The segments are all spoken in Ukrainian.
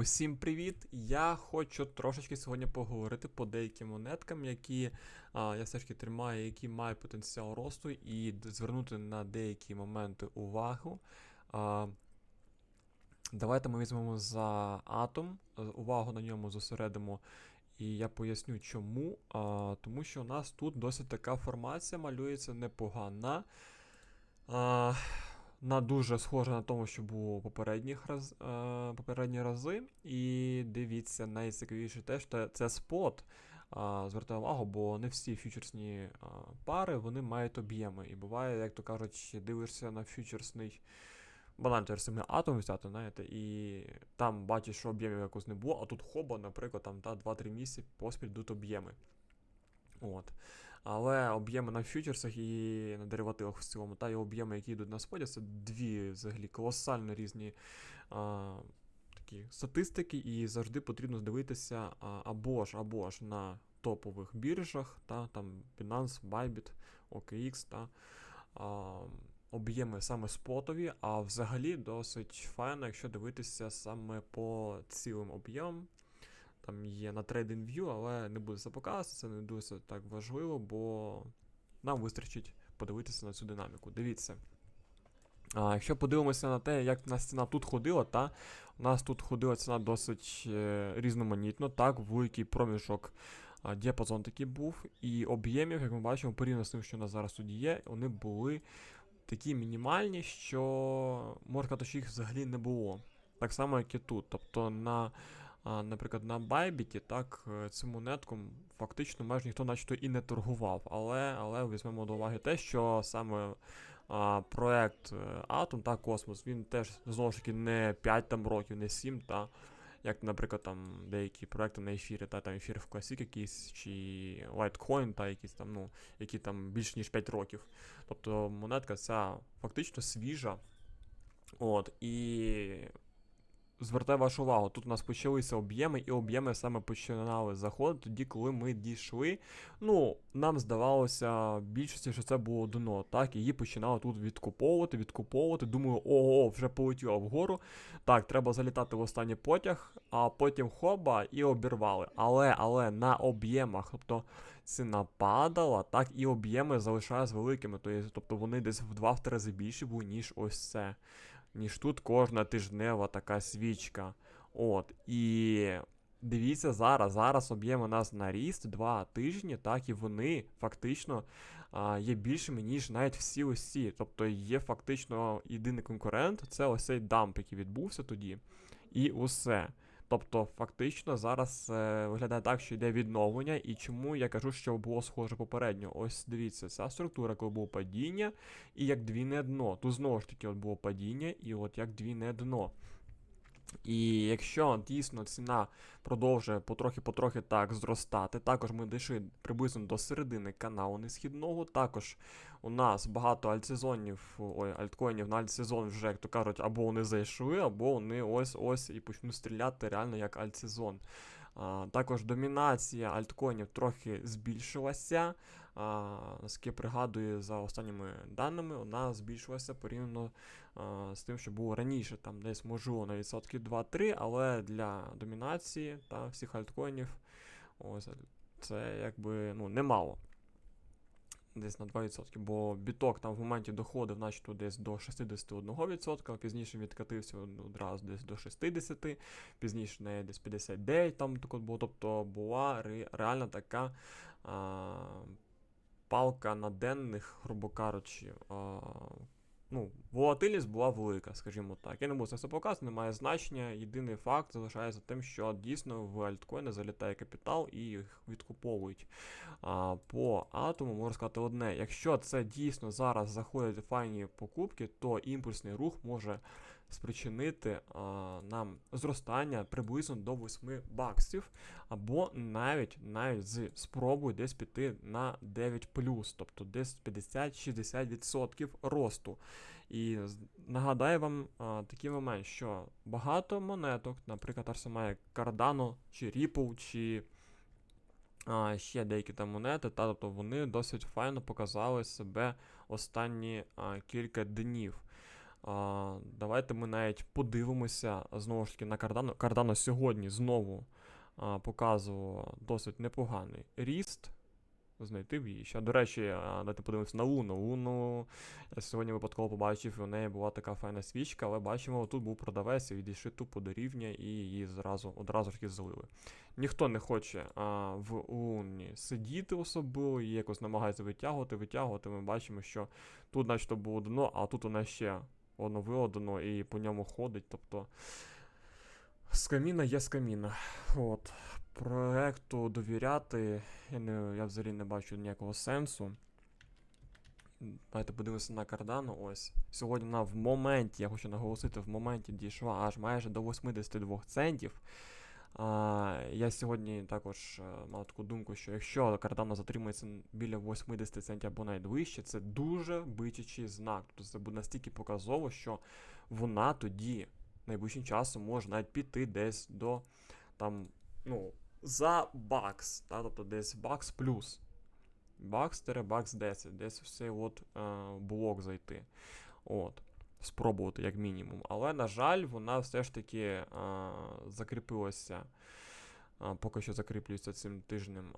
Усім привіт! Я хочу трошечки сьогодні поговорити по деяким монеткам, які а, я все ж таки тримаю, які мають потенціал росту, і звернути на деякі моменти увагу. А, давайте ми візьмемо за атом, увагу на ньому зосередимо. І я поясню чому. А, тому що у нас тут досить така формація малюється непогана. А, на дуже схоже на тому, що було попередніх раз, е, попередні рази. І дивіться, найцікавіше те, що це спот. А, звертаю увагу, бо не всі фьючерсні а, пари вони мають об'єми. І буває, як то кажуть, дивишся на фьючерсний той самий атом взяти, знаєте, і там бачиш, що об'ємів якось не було, а тут хоба, наприклад, там та 2-3 місяці поспіль йдуть об'єми. От. Але об'єми на фьючерсах і на деривативах в цілому, та і об'єми, які йдуть на споді, це дві взагалі колосально різні а, такі статистики, і завжди потрібно дивитися а, або ж або ж на топових біржах, та, там Binance, Bybit, OKX, та, а, об'єми саме спотові, а взагалі досить файно, якщо дивитися саме по цілим об'ємам. Там є на TradingView, але не буде це показувати, це не дуже так важливо, бо нам вистачить подивитися на цю динаміку. Дивіться. А, якщо подивимося на те, як у нас ціна тут ходила, та у нас тут ходила ціна досить е, різноманітно, так, великий проміжок діапазон такий був, і об'ємів, як ми бачимо, порівняно з тим, що у нас зараз тут є, вони були такі мінімальні, що можна сказати, що їх взагалі не було. Так само, як і тут. Тобто на а, наприклад, на Bybit, так, е, цю монетку фактично майже ніхто начебто і не торгував. Але, але візьмемо до уваги те, що саме а, проект е, Atom та Космос, він теж знову ж таки не 5 там років, не 7, та, як, наприклад, там деякі проекти на ефірі, та там ефір в Classic якийсь, чи Litecoin, та якісь там, ну, які там більш ніж 5 років. Тобто монетка ця фактично свіжа. От, і звертаю вашу увагу, тут у нас почалися об'єми, і об'єми саме починали заходити тоді, коли ми дійшли. Ну, нам здавалося більшості, що це було дно, так, її починали тут відкуповувати, відкуповувати. Думаю, ого, вже полетіло вгору. Так, треба залітати в останній потяг, а потім хоба і обірвали. Але, але на об'ємах, тобто ціна падала, так, і об'єми залишаються великими. Тобто вони десь в 2-3 рази більші були, ніж ось це ніж тут кожна тижнева така свічка. От. І дивіться зараз, зараз об'єм у нас на ріст два тижні, так, і вони фактично а, є більшими, ніж навіть всі ці. Тобто є фактично єдиний конкурент, це ось цей дамп, який відбувся тоді. І усе. Тобто, фактично зараз е, виглядає так, що йде відновлення, і чому я кажу, що було схоже попередньо. Ось дивіться, ця структура, коли було падіння, і як двійне дно. Тут знову ж таки от було падіння, і от як двійне дно. І якщо дійсно ціна продовжує потрохи-потрохи так зростати, також ми дійшли приблизно до середини каналу несхідного. Також у нас багато альтсезонів, ой, альткоїнів на альтсезон вже, як то кажуть, або вони зайшли, або вони ось-ось і почнуть стріляти реально як альтсезон. А, також домінація альткоїнів трохи збільшилася. А, наскільки пригадую, за останніми даними, вона збільшилася порівняно а, з тим, що було раніше, там десь можливо на відсотків 2-3, але для домінації та всіх альткоїнів це якби ну, немало. Десь на 2%, бо біток там в моменті доходив, начебто десь до 61%, пізніше відкатився одразу десь до 60%, пізніше не десь 59% там так от було. Тобто була ре, реальна така а, палка на денних, грубо кажучи. А, ну, волатильність була велика, скажімо так. Я не буду це все показувати, не має значення. Єдиний факт залишається тим, що дійсно в альткоїни залітає капітал і їх відкуповують. А, По атому можна сказати одне: якщо це дійсно зараз заходять файні покупки, то імпульсний рух може спричинити а, нам зростання приблизно до 8 баксів, або навіть навіть з спробою десь піти на 9 тобто десь 50-60% росту. І нагадаю вам а, такий момент, що багато монеток, наприклад, та ж сама Cardano, чи Ripple, чи а, ще деякі там монети, та, тобто вони досить файно показали себе останні а, кілька днів. А, давайте ми навіть подивимося знову ж таки на Cardano. Cardano сьогодні знову а, показував досить непоганий ріст. Знайти віщ. А до речі, давайте подивимося на Луну. Луну я сьогодні випадково побачив, і у неї була така файна свічка, але бачимо, тут був продавець і відійшли тупо до рівня і її зразу одразу ж і злили. Ніхто не хоче а, в Луні сидіти особливо, і якось намагається витягувати, витягувати. Ми бачимо, що тут, начебто, було дно, а тут у нас ще оновило дно і по ньому ходить. Тобто з каміна є з каміна. От. Проекту довіряти, я, не, я взагалі не бачу ніякого сенсу. Давайте подивимося на кардану. Ось. Сьогодні вона в моменті, я хочу наголосити, в моменті дійшла аж майже до 82 центів. А, я сьогодні також е, мав таку думку, що якщо кардана затримується біля 80 центів або навіть вище, це дуже бичачий знак. Тобто це буде настільки показово, що вона тоді найближчим часом може навіть піти десь до там, ну, за бакс, та, тобто десь бакс плюс. Бакс бакс 10, десь в цей от е, блок зайти. От. Спробувати, як мінімум. Але, на жаль, вона все ж таки е, закріпилася. Поки що закріплюється цим тижнем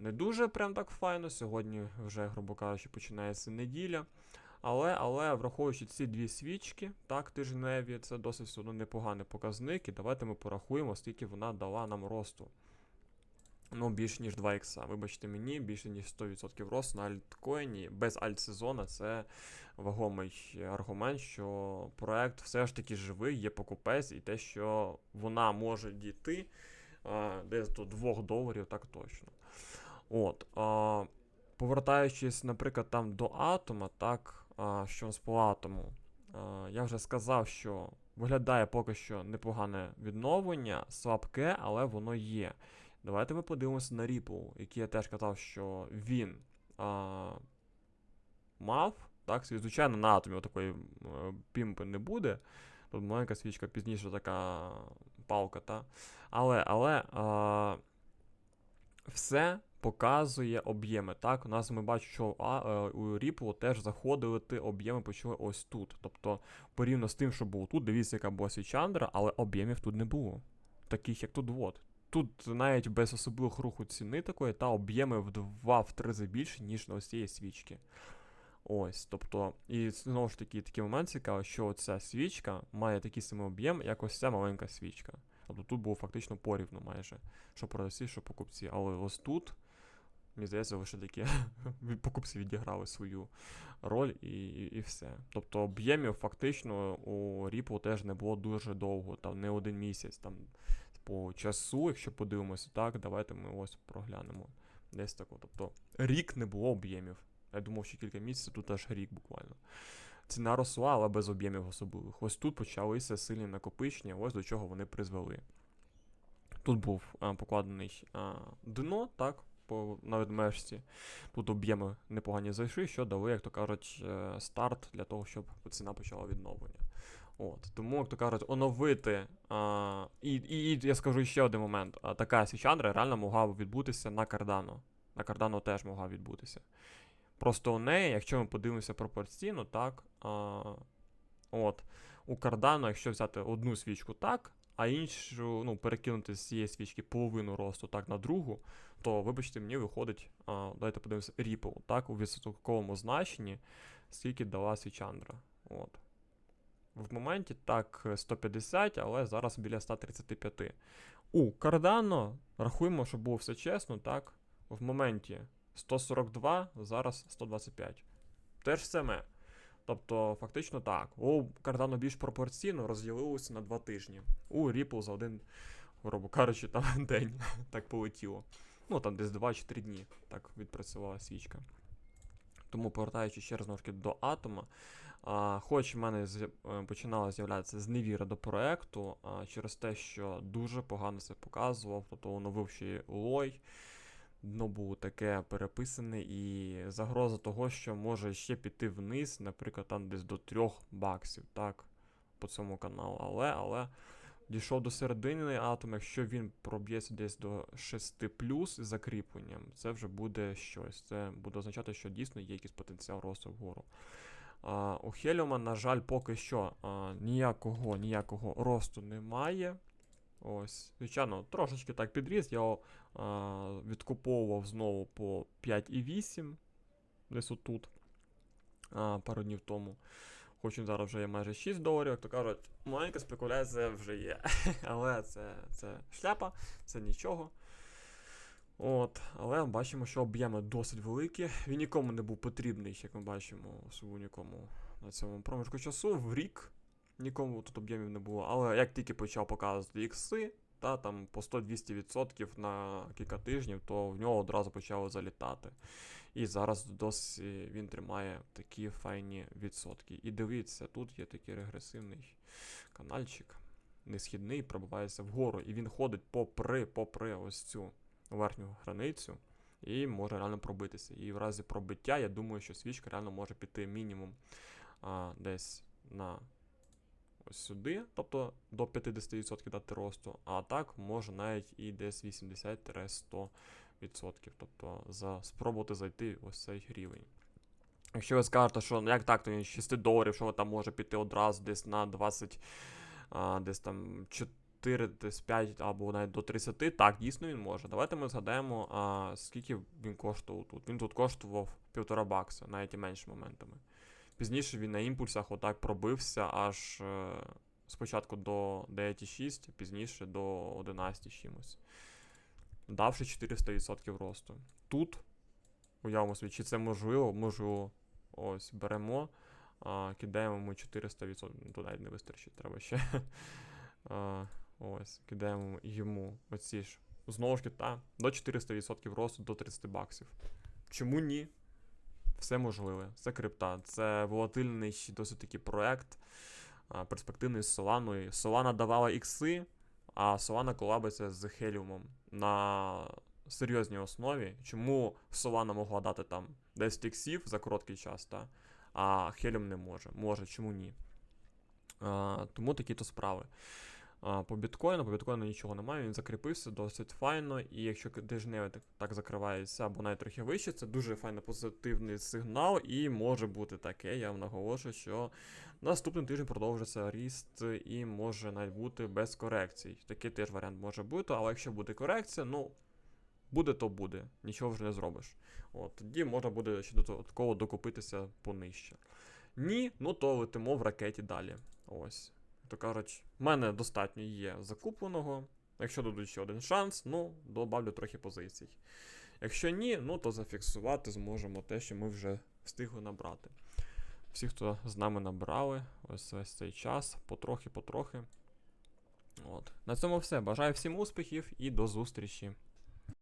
не дуже прям так файно. Сьогодні вже, грубо кажучи, починається неділя. Але, але враховуючи ці дві свічки, так, тижневі, це досить все одно непоганий показник. І давайте ми порахуємо, скільки вона дала нам росту. Ну, більше ніж 2 ікса. Вибачте мені, більше ніж 100% росту на альткоїні. Без альтсезона це вагомий аргумент, що проект все ж таки живий, є покупець, і те, що вона може дійти а, десь до 2 доларів, так точно. От. А, повертаючись, наприклад, там до атома, так, а, що нас по атому, а, я вже сказав, що виглядає поки що непогане відновлення, слабке, але воно є. Давайте ми подивимося на Ripple, який я теж казав, що він а, мав. Так, звичайно, на атомі такої пімпи не буде. Тут маленька свічка пізніше така палка, та. Але, але а, все показує об'єми. Так, у нас ми бачимо, що а, е, у Ripple теж заходили об'єми почали ось тут. Тобто, порівняно з тим, що було тут, дивіться, яка була свічандра, але об'ємів тут не було. Таких, як тут от. Тут навіть без особливого руху ціни такої, та об'єми в 2-3 рази більше, ніж на ось цієї свічки. Ось, тобто, і знову ж таки такий момент цікавий, що ця свічка має такий самий об'єм, як ось ця маленька свічка. Тобто тут було фактично порівну майже, що продавці, що покупці. Але ось тут, мені здається, лише такі покупці відіграли свою роль і, і, і все. Тобто об'ємів фактично у Ripple теж не було дуже довго, там не один місяць. там по часу, якщо подивимося, так, давайте ми ось проглянемо. Десь тако. Тобто рік не було об'ємів. Я думав, що кілька місяців, тут аж рік буквально. Ціна росла, але без об'ємів особливих. Ось тут почалися сильні накопичення, ось до чого вони призвели. Тут був а, покладений а, дно, так, по, на відмежці. Тут об'єми непогані зайшли, що дали, як то кажуть, е, старт для того, щоб ціна почала відновлення. От, тому, як то кажуть, оновити. А, і, і, і я скажу ще один момент. А, така свічандра реально могла б відбутися на Cardano. На Cardano теж могла відбутися. Просто у неї, якщо ми подивимося пропорційно, так. А, от, у Cardano, якщо взяти одну свічку так, а іншу, ну, перекинути з цієї свічки половину росту так на другу, то, вибачте, мені виходить, а, давайте подивимося, Ripple, так, у відсотковому значенні, скільки дала свічандра. От. В моменті так 150, але зараз біля 135. У Cardano, рахуємо, щоб було все чесно, так. В моменті 142, зараз 125. Теж саме. Тобто, фактично так. У Cardano більш пропорційно розділилося на 2 тижні. У Ripple за один, грубо кажучи, там день так полетіло. Ну, там десь 2 чи 3 дні так відпрацювала свічка. Тому, повертаючись ще раз ж до атома, хоч в мене е, починала з'являтися зневіра до проекту, через те, що дуже погано це показував, тобто оновив ще лой, дно було таке переписане, і загроза того, що може ще піти вниз, наприклад, там десь до 3 баксів, так, по цьому каналу. Але, але дійшов до середини атом, якщо він проб'ється десь до 6 плюс з закріпленням, це вже буде щось. Це буде означати, що дійсно є якийсь потенціал росту вгору. А, у Хеліума, на жаль, поки що а, ніякого, ніякого росту немає. Ось, звичайно, трошечки так підріс. Я його а, відкуповував знову по 5,8. Десь отут. А, пару днів тому. Хоч він зараз вже є майже 6 доларів, як то кажуть, маленька спекуляція вже є. Але це, це шляпа, це нічого. От, але бачимо, що об'єми досить великі. Він нікому не був потрібний, як ми бачимо, особливо нікому на цьому проміжку часу. В рік нікому тут об'ємів не було. Але як тільки почав показувати ікси, та там по 100-200% на кілька тижнів, то в нього одразу почало залітати. І зараз досі він тримає такі файні відсотки. І дивіться, тут є такий регресивний канальчик, несхідний, пробивається вгору, і він ходить попри, попри ось цю верхню границю. І може реально пробитися. І в разі пробиття, я думаю, що свічка реально може піти мінімум а, десь на ось сюди, тобто до 50% дати росту, а так може навіть і десь 80-100%. Тобто за спробувати зайти ось цей рівень. Якщо ви скажете, що ну, як так, то він 6 доларів, що там може піти одразу десь на 20, а, десь там 4, десь 5 або навіть до 30, так, дійсно він може. Давайте ми згадаємо, а, скільки він коштував тут. Він тут коштував 1,5 бакса, навіть і менше моментами. Пізніше він на імпульсах отак пробився аж е, спочатку до 9,6, пізніше до 11 чимось. Давши 400% росту. Тут, уявимо собі, чи це можливо, можливо, ось беремо, а, кидаємо ми 400%. Ну, тут навіть не вистачить, треба ще. ось, кидаємо йому оці ж. Знову ж та, до 400% росту до 30 баксів. Чому ні? Все можливе. Це крипта. Це волатильний досить такий проект, перспективний з Соланою. Solana давала ікси, а Solana колабиться з Helium на серйозній основі. Чому Solana могла дати там 10 іксів за короткий час, та? а Helium не може. Може, чому ні? А, тому такі то справи. По біткоїну, по біткоїну нічого немає, він закріпився досить файно, і якщо тижневий так, так закривається або навіть трохи вище, це дуже файно позитивний сигнал, і може бути таке, я вам наголошую, що наступний тиждень продовжиться ріст і може навіть бути без корекцій. Такий теж варіант може бути, але якщо буде корекція, ну. Буде, то буде, нічого вже не зробиш. От, тоді можна буде ще додатково докупитися понижче. Ні, ну то летимо в ракеті далі. Ось. То кажуть, в мене достатньо є закупленого. Якщо дадуть ще один шанс, ну, добавлю трохи позицій. Якщо ні, ну то зафіксувати зможемо те, що ми вже встигли набрати. Всі, хто з нами набрали, ось весь цей час, потрохи-потрохи. От. На цьому все. Бажаю всім успіхів і до зустрічі.